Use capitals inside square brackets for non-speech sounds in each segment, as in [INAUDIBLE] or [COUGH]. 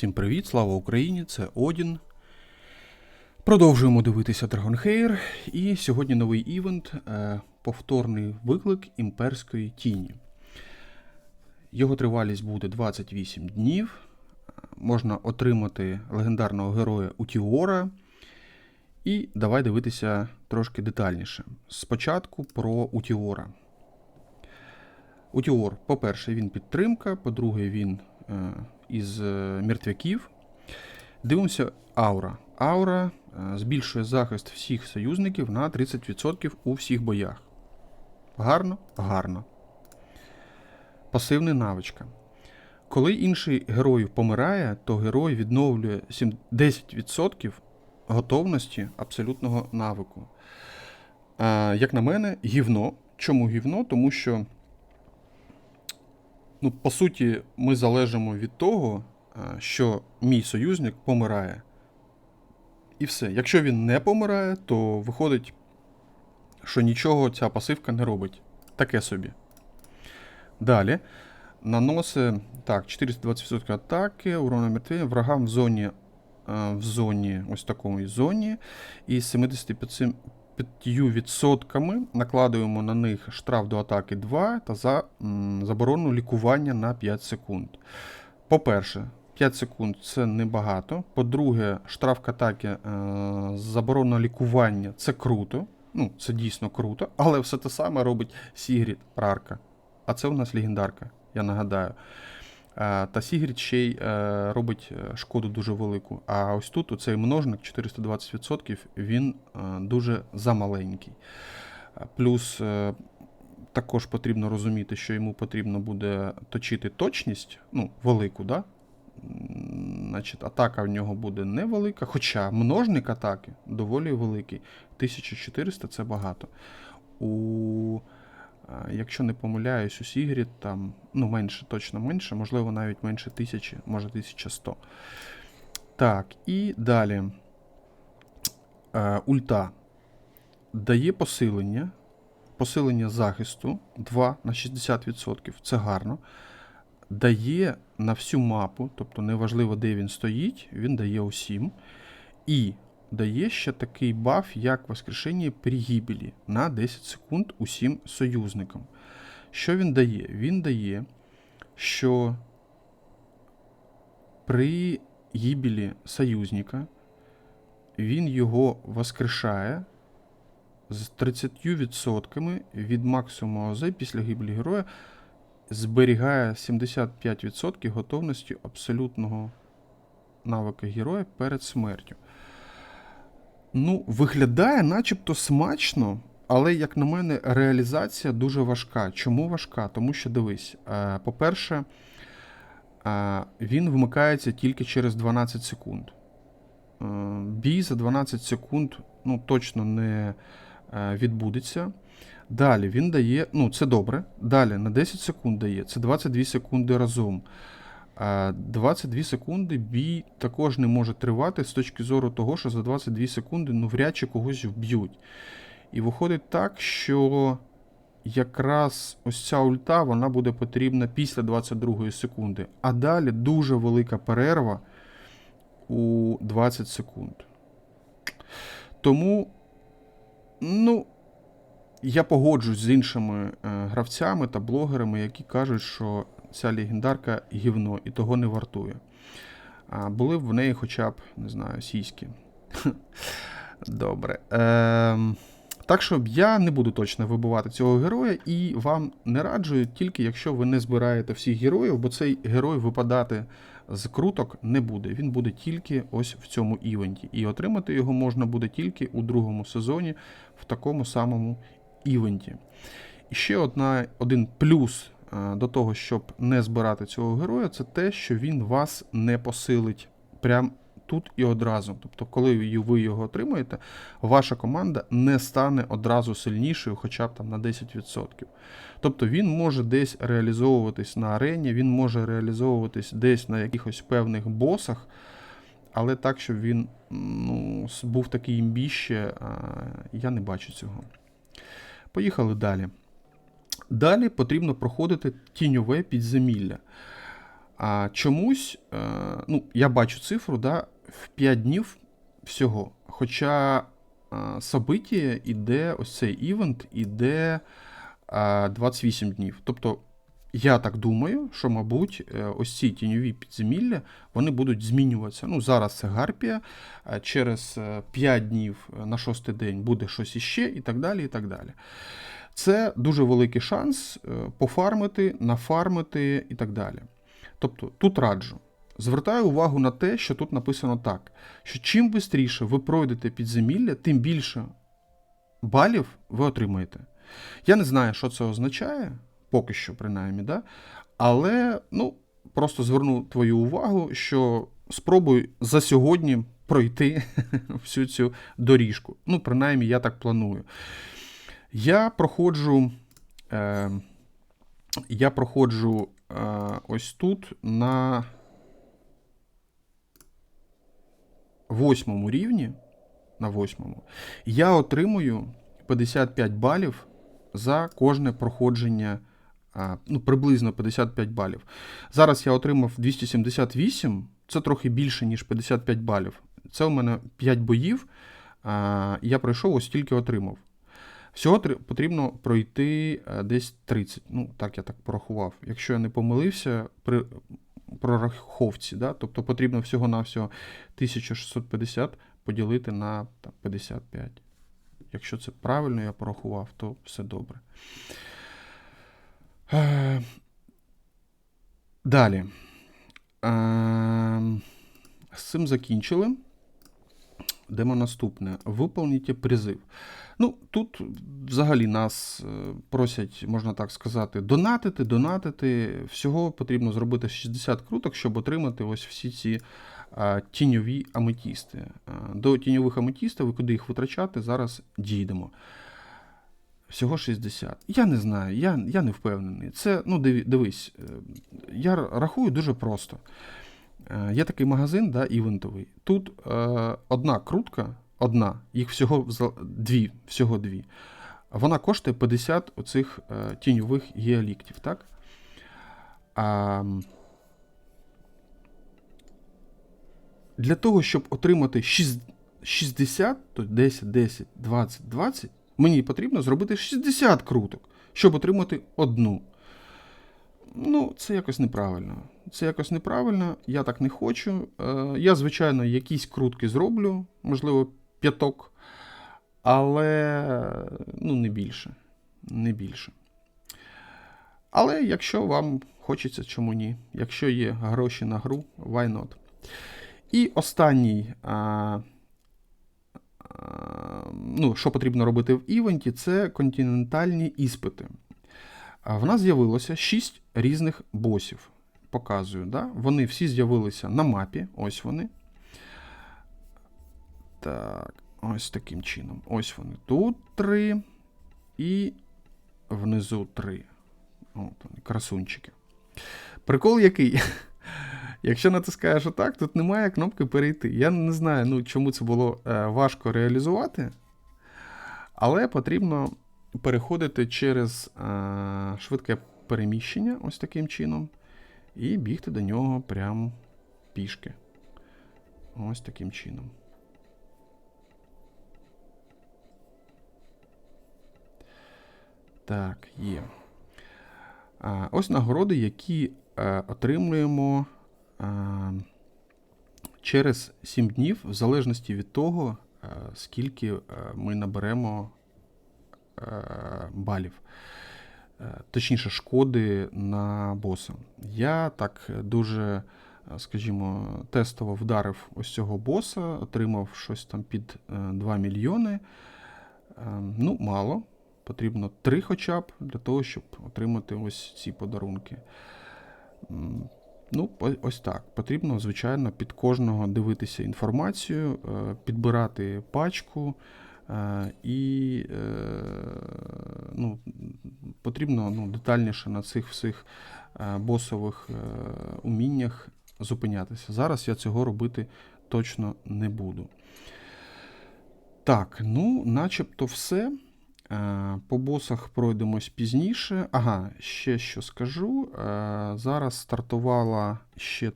Всім привіт, слава Україні! Це Одін. Продовжуємо дивитися Dragonheir. І сьогодні новий івент е, повторний виклик імперської тіні. Його тривалість буде 28 днів. Можна отримати легендарного героя Утіора. І давай дивитися трошки детальніше. Спочатку про Утіора. Утіор, по-перше, він підтримка, по-друге, він е, із е, мертвяків. Дивимося аура. Аура е, збільшує захист всіх союзників на 30% у всіх боях. Гарно? Гарно. Пасивна навичка. Коли інший герой помирає, то герой відновлює 10% готовності абсолютного навику. Е, як на мене, гівно. Чому гівно? Тому що ну, по суті, ми залежимо від того, що мій союзник помирає. І все. Якщо він не помирає, то виходить, що нічого ця пасивка не робить. Таке собі. Далі. Наносить так, 420% атаки, урона мертві, врагам в зоні, в зоні, ось такому зоні. І з 75 5% накладуємо на них штраф до атаки 2 та за заборону лікування на 5 секунд. По-перше, 5 секунд це небагато. По-друге, штраф атаки е, заборона лікування це круто. Ну, це дійсно круто, але все те саме робить Сігрід Рарка. А це у нас легендарка, я нагадаю. Е, Та Сігрід ще й е, робить е, шкоду дуже велику. А ось тут оцей множник 420%, він дуже замаленький. Плюс також потрібно розуміти, що йому потрібно буде точити точність, ну, велику, да? Значить, атака в нього буде невелика, хоча множник атаки доволі великий. 1400 це багато. У Якщо не помиляюсь, у Сігрід там ну, менше, точно менше, можливо, навіть менше 1000, може 1100. Так, і далі. Е, ульта дає посилення. Посилення захисту 2 на 60%. Це гарно. Дає на всю мапу, тобто неважливо, де він стоїть, він дає усім. І дає ще такий баф, як воскрешення при гибелі на 10 секунд усім союзникам. Що він дає? Він дає, що при гибелі союзника він його воскрешає з 30% від максимуму АЗ після гибелі героя зберігає 75% готовності абсолютного навика героя перед смертю. Ну, виглядає начебто смачно, але, як на мене, реалізація дуже важка. Чому важка? Тому що дивись, е, по-перше, е, він вмикається тільки через 12 секунд. Е, Бій за 12 секунд ну, точно не відбудеться. Далі він дає, ну це добре. Далі на 10 секунд дає, це 22 секунди разом. А 22 секунди бій також не може тривати з точки зору того, що за 22 секунди ну вряд чи когось вб'ють. І виходить так, що якраз ось ця ульта вона буде потрібна після 22 секунди. А далі дуже велика перерва у 20 секунд. Тому, ну, я погоджуюсь з іншими е, гравцями та блогерами, які кажуть, що ця легендарка гівно і того не вартує. А були б в неї хоча б, не знаю, сіськи. [LAUGHS] Добре. Ем, так що я не буду точно вибивати цього героя, і вам не раджу, тільки якщо ви не збираєте всіх героїв, бо цей герой випадати з круток не буде. Він буде тільки ось в цьому івенті. І отримати його можна буде тільки у другому сезоні в такому самому івенті. І ще одна, один плюс до того, щоб не збирати цього героя, це те, що він вас не посилить прям тут і одразу. Тобто, коли ви його отримуєте, ваша команда не стане одразу сильнішою, хоча б там на 10%. Тобто він може десь реалізовуватись на арені, він може реалізовуватись десь на якихось певних босах, але так, щоб він ну, був такий імбіще, я не бачу цього. Поїхали далі. Далі потрібно проходити тіньове підземілля. А чомусь, е, ну, я бачу цифру, да, в 5 днів всього. Хоча е, собиття іде, ось цей івент іде е, 28 днів. Тобто, я так думаю, що, мабуть, е, ось ці тіньові підземілля вони будуть змінюватися. Ну, зараз це Гарпія, через е, 5 днів е, на шостий день буде щось іще, і так далі. і так далі. Це дуже великий шанс пофармити, нафармити і так далі. Тобто тут раджу. Звертаю увагу на те, що тут написано так: що чим швидше ви пройдете підземілля, тим більше балів ви отримаєте. Я не знаю, що це означає, поки що, принаймні, да? але ну, просто зверну твою увагу, що спробуй за сьогодні пройти [LAUGHS] всю цю доріжку. Ну, принаймні, я так планую. Я проходжу. Е, я проходжу е, ось тут на восьмому рівні. На восьмому. Я отримую 55 балів за кожне проходження. Ну, приблизно 55 балів. Зараз я отримав 278, це трохи більше, ніж 55 балів. Це у мене 5 боїв. Я пройшов, ось тільки отримав. Всього потрібно пройти е, десь 30. Ну, так я так порахував. Якщо я не помилився при прораховці, да? тобто потрібно всього-навсього 1650 поділити на там, 55. Якщо це правильно я порахував, то все добре. Е, Далі. Е, З цим закінчили. Йдемо наступне. Виповніть призив. Ну, тут взагалі нас е, просять, можна так сказати, донатити, донатити. Всього потрібно зробити 60 круток, щоб отримати ось всі ці а, тіньові аметісти. До тіньових аметістів і куди їх витрачати, зараз дійдемо. Всього 60. Я не знаю, я, я не впевнений. Це, ну, дивись, е, я рахую дуже просто. Е, Є такий магазин, да, івентовий. Тут е, одна крутка, одна, їх всього дві, всього дві. Вона коштує 50 оцих е, тіньових геоліктів, так? А, для того, щоб отримати шість- 60, то 10, 10, 20, 20, мені потрібно зробити 60 круток, щоб отримати одну. Ну, це якось неправильно. Це якось неправильно, я так не хочу. Е, Я, звичайно, якісь крутки зроблю, можливо, п'яток, але ну, не більше. Не більше. Але якщо вам хочеться, чому ні? Якщо є гроші на гру, why not? І останній, а, ну, що потрібно робити в івенті, це континентальні іспити. В нас з'явилося 6 різних босів. Показую, да? Вони всі з'явилися на мапі. Ось вони. Так, ось таким чином. Ось вони. Тут три. І внизу три. От вони, красунчики. Прикол який? Якщо натискаєш отак, тут немає кнопки перейти. Я не знаю, ну, чому це було е, важко реалізувати. Але потрібно переходити через е, швидке переміщення, ось таким чином, і бігти до нього прямо пішки. Ось таким чином. Так, є. А, ось нагороди, які е, отримуємо е, через 7 днів, в залежності від того, е, скільки е, ми наберемо е, балів. Е, Точніше, шкоди на боса. Я так дуже, е, скажімо, тестово вдарив ось цього боса, отримав щось там під е, 2 мільйони. Е, Ну, мало. Потрібно 3 хоча б для того, щоб отримати ось ці подарунки. Ну, ось так. Потрібно, звичайно, під кожного дивитися інформацію, е, підбирати пачку. е, І е, ну, потрібно ну, детальніше на цих всіх босових уміннях зупинятися. Зараз я цього робити точно не буду. Так, ну, начебто все. Е, По босах пройдемось пізніше. Ага, ще що скажу. Е, Зараз стартувала ще е,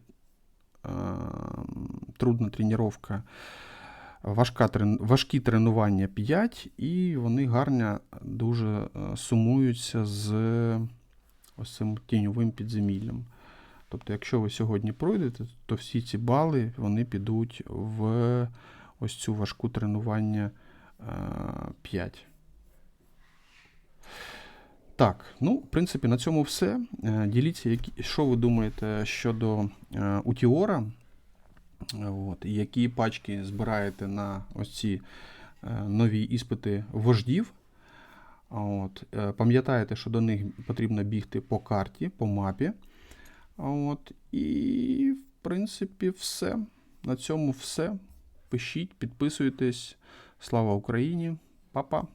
трудна тренування. Важка, важкі тренування 5, і вони гарно дуже сумуються з ось цим тіньовим підземіллям. Тобто, якщо ви сьогодні пройдете, то всі ці бали вони підуть в ось цю важку тренування е, 5. Так, ну, в принципі, на цьому все. Е, Діліться, що ви думаєте щодо е, Утіора. От, які пачки збираєте на ось ці е, нові іспити вождів. От, пам'ятаєте, що до них потрібно бігти по карті, по мапі. От, і, в принципі, все. На цьому все. Пишіть, підписуйтесь. Слава Україні! Па-па!